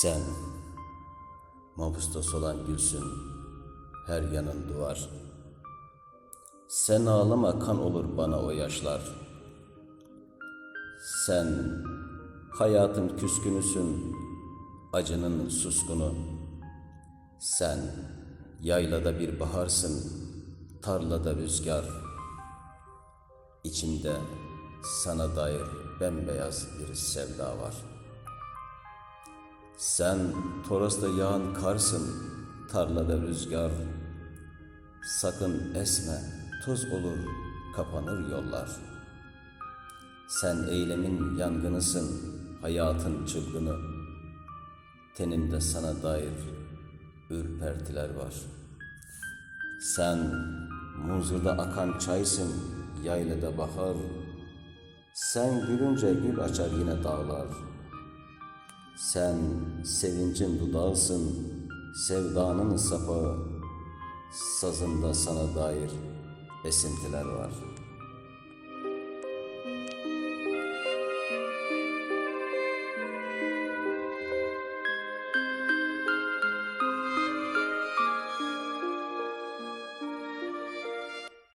Sen, mapustos olan gülsün, her yanın duvar. Sen ağlama kan olur bana o yaşlar. Sen, hayatın küskünüsün, acının suskunu. Sen, yaylada bir baharsın, tarlada rüzgar. İçimde sana dair bembeyaz bir sevda var. Sen Toros'ta yağan karsın, tarlada rüzgar. Sakın esme, toz olur, kapanır yollar. Sen eylemin yangınısın, hayatın çılgını. Teninde sana dair ürpertiler var. Sen muzurda akan çaysın, yaylada bahar. Sen gülünce gül açar yine dağlar. Sen sevincin dudağısın, sevdanın sapağı. Sazında sana dair esintiler var.''